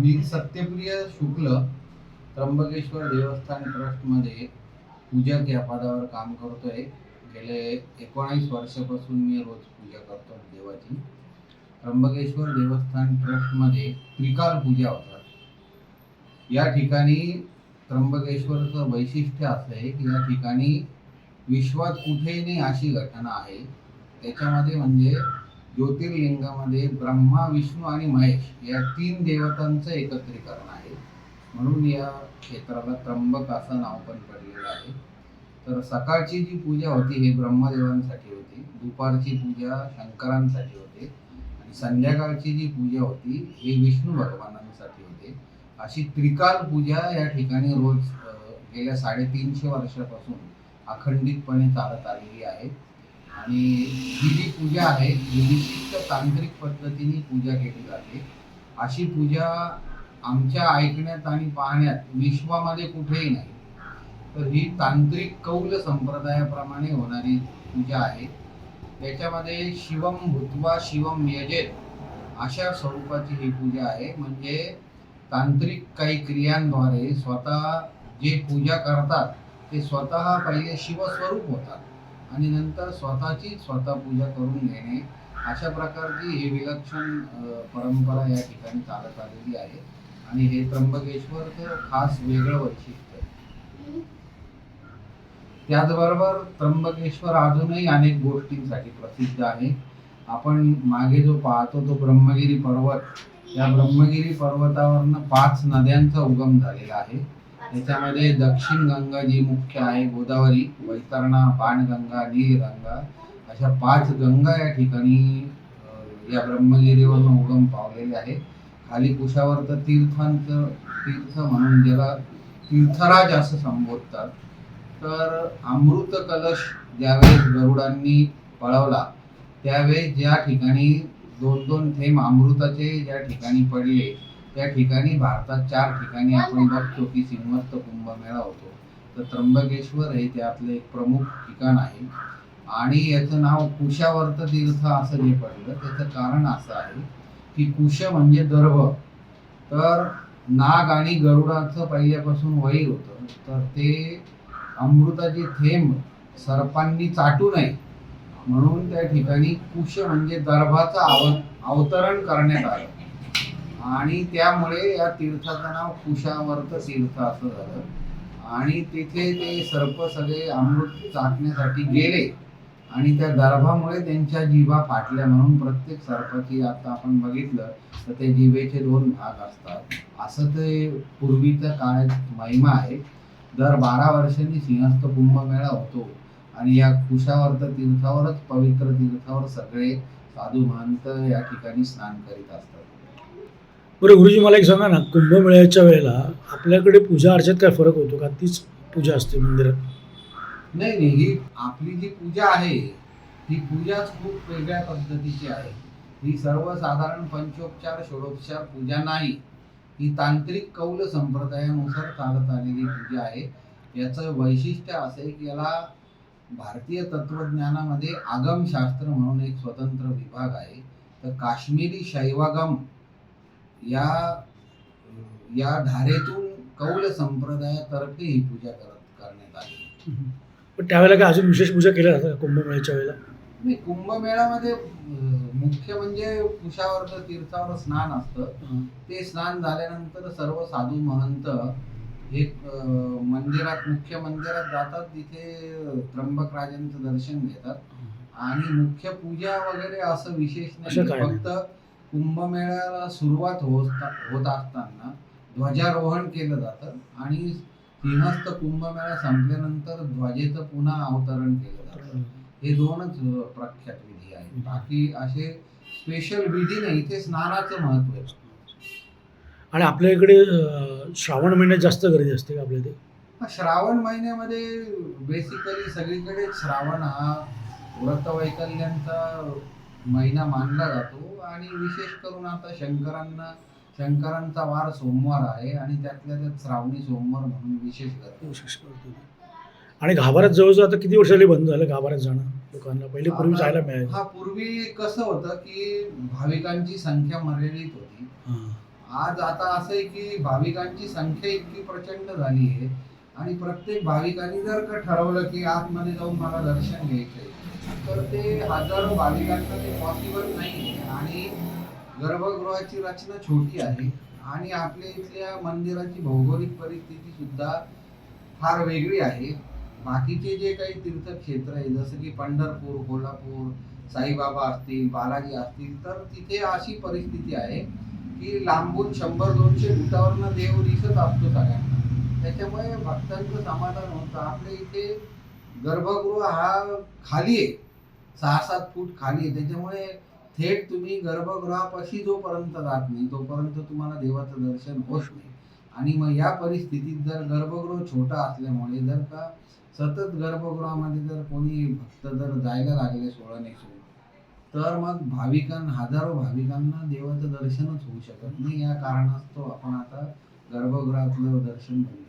मी सत्यप्रिय शुक्ल त्र्यंबकेश्वर देवस्थान ट्रस्टमध्ये पूजक या पदावर काम करतोय. गेले एकोणावीस वर्षापासून मी रोज पूजा करतो देवाची. त्र्यंबकेश्वर देवस्थान ट्रस्टमध्ये त्रिकाल पूजा होतात. या ठिकाणी त्र्यंबकेश्वरचं वैशिष्ट्य असं आहे की या ठिकाणी विश्वात कुठेही नाही अशी घटना आहे. त्याच्यामध्ये म्हणजे ज्योतिर्लिंगामध्ये ब्रह्मा विष्णू आणि महेश या तीन देवतांचं एकत्रीकरण आहे. म्हणून या क्षेत्राला त्र्यंबक असं नाव पण पडलेलं आहे. तर सकाळची जी पूजा होती हे ब्रह्मदेवांसाठी होती. दुपारची पूजा शंकरांसाठी होते. आणि संध्याकाळची जी पूजा होती ही विष्णू भगवानांसाठी होते. अशी त्रिकाल पूजा या ठिकाणी रोज गेल्या साडेतीनशे वर्षापासून अखंडितपणे चालत आलेली आहे. आणि ही जी पूजा आहे ही विशिष्ट तांत्रिक पद्धतीने पूजा केली जाते. अशी पूजा आमच्या ऐकण्यात आणि पाहण्यात विश्वामध्ये कुठेही नाही. तर ही तांत्रिक कौल संप्रदायाप्रमाणे होणारी पूजा आहे. त्याच्यामध्ये शिवम भूतवा शिवम यजेत अशा स्वरूपाची ही पूजा आहे. म्हणजे तांत्रिक काही क्रियांद्वारे स्वतः जे पूजा करतात ते स्वतः पहिले शिवस्वरूप होतात. आणि नंतर स्वतःची स्वतः पूजा करून घेणे अशा प्रकारची ही विलक्षण परंपरा या ठिकाणी चालत आलेली आहे. आणि हे त्र्यंबकेश्वरचं खास वेगळं वैशिष्ट्य आहे. त्याचबरोबर त्र्यंबकेश्वर अजूनही अनेक गोष्टींसाठी प्रसिद्ध आहे. आपण मागे जो पाहतो तो ब्रह्मगिरी पर्वत या ब्रह्मगिरी पर्वतावरनं पाच नद्यांचा उगम झालेला आहे. याच्यामध्ये दक्षिण गंगा जी मुख्य आहे गोदावरी वैतरणा बाणगंगा नीलगंगा अशा पाच गंगा या ठिकाणी या ब्रह्मगिरीवरून उगम पावलेले आहे. खाली कुशावर तर तीर्थांचं तीर्थ म्हणून ज्याला तीर्थराज असं संबोधतात. तर अमृत कलश ज्यावेळेस गरुडांनी पळवला त्यावेळेस ज्या ठिकाणी दोन दोन थेंब अमृताचे ज्या ठिकाणी पडले त्या ठिकाणी भारतात चार ठिकाणी आपण बघतो की सिंहस्थ कुंभमेळा होतो. तर त्र्यंबकेश्वर हे त्यातलं एक प्रमुख ठिकाण आहे. आणि याचं नाव कुशावर्त तीर्थ असं जे पडलं त्याचं कारण असं आहे की कुश म्हणजे दर्भ तर नाग आणि गरुडाचं पहिल्यापासून वैर होतं. तर ते अमृताचे थेंब सर्पांनी चाटू नये. म्हणून त्या ठिकाणी कुश म्हणजे दर्भाचं आव अवतरण करण्यात आलं. आणि त्यामुळे या तीर्थाचं नाव कुशावर्त तीर्थ असं झालं. आणि तिथे ते सर्प सगळे अमृत चाटण्यासाठी गेले. आणि त्या दर्भामुळे त्यांच्या जिभा फाटल्या म्हणून प्रत्येक सर्पाची आता आपण बघितलं तर ते जिभेचे दोन भाग असतात. असं ते पूर्वीच्या काळात महिमा आहे. दर बारा वर्षांनी सिंहस्थ कुंभमेळा होतो. आणि या कुशावर्त तीर्थावरच पवित्र तीर्थावर सगळे साधू महंत या ठिकाणी स्नान करीत असतात. बरं गुरुजी मला एक सांगा ना कुंभमेळ्याच्या वेळेला आपल्याकडे पूजा अर्चेत काय फरक होतो का? तीच पूजा असते मंदिरात. नाही नाही ही आपली जी पूजा आहे ही पूजाच खूप वेगळ्या पद्धतीची आहे. ही सर्वसाधारण पंचोपचार षोडोपचार पूजा नाही. ही तांत्रिक कौल संप्रदायानुसार चालत आलेली पूजा आहे. याचं वैशिष्ट्य असं आहे की याला भारतीय तत्वज्ञानामध्ये आगमशास्त्र म्हणून एक स्वतंत्र विभाग आहे. तर काश्मीरी शैवागम या या धारेतून कौल संप्रदायातर्फे ही पूजा करत करण्यात आली. पण त्यावेळेला काय अजून विशेष पूजा केल्या जातात का कुंभमेळ्याच्या वेळेला? नाही कुंभमेळ्यामध्ये मुख्य म्हणजे कुशावर्त तीर्थावर स्नान असतं. ते स्नान झाल्यानंतर सर्व साधू महंत हे अं, मंदिरात मुख्य मंदिरात जातात. तिथे त्र्यंबक राजांचं दर्शन घेतात. आणि मुख्य पूजा वगैरे असं विशेष नाही. फक्त कुंभमेळ्याला सुरुवात होत होत असताना ध्वजारोहण केलं जातं आणि सिंहस्थ कुंभमेळा संपल्यानंतर ध्वजेचं पुन्हा अवतरण केलं जातं. हे दोनच प्रख्यात विधी आहेत. बाकी असे स्पेशल विधी नाही इथे स्नानाचं महत्त्व आहे. आणि आपल्या इकडे श्रावण महिन्यात जास्त गर्दी असते का आपल्या इथे? श्रावण महिन्यामध्ये बेसिकली सगळीकडे श्रावण हा व्रतवैकल्यांचा महिना मानला जातो आणि विशेष करून आता शंकरांना शंकरांचा वार सोमवार आहे आणि त्यातल्या त्यात श्रावणी सोमवार म्हणून विशेष करतो विशेष करतो आणि गाभाऱ्यात जवळजवळ आता किती वर्षांनी बंद झालं गाभाऱ्यात जाणं लोकांना? पहिले पूर्वी आता- जायला मिळायचं. हा पूर्वी कसं होतं की भाविकांची संख्या मर्यादित होती. हां. आज आता असं आहे की भाविकांची संख्या इतकी प्रचंड झाली आहे आणि प्रत्येक भाविकांनी जर का ठरवलं की आतमध्ये जाऊन मला दर्शन घ्यायचंय तर ते हजारो भाविकांना ते पॉसिबल नाही आणि गर्भगृहाची रचना छोटी आहे. आणि आपल्या इथल्या मंदिराची भौगोलिक परिस्थिती सुद्धा फार वेगळी आहे. बाकीचे जे काही तीर्थक्षेत्र आहे जसं की पंढरपूर कोल्हापूर साईबाबा असतील बालाजी असतील तर तिथे अशी परिस्थिती आहे की लांबून शंभर दोनशे फुटावरनं देव दिसत असतो सगळ्यांना. त्याच्यामुळे भक्तांचं समाधान होतं. आपल्या इथे गर्भगृह हा खाली आहे. सहा सात फूट खाली आहे. त्याच्यामुळे थेट तुम्ही गर्भगृहापाशी जोपर्यंत जात नाही तोपर्यंत तुम्हाला देवाचं दर्शन होत नाही. आणि मग या परिस्थितीत जर गर्भगृह छोटा असल्यामुळे जर का सतत गर्भगृहामध्ये जर कोणी भक्त जर जायला लागले सोळा नेसून तर मग भाविकांना हजारो भाविकांना देवाचं दर्शनच होऊ शकत नाही. या कारणास्तव आपण आता गर्भगृहातलं दर्शन घेऊ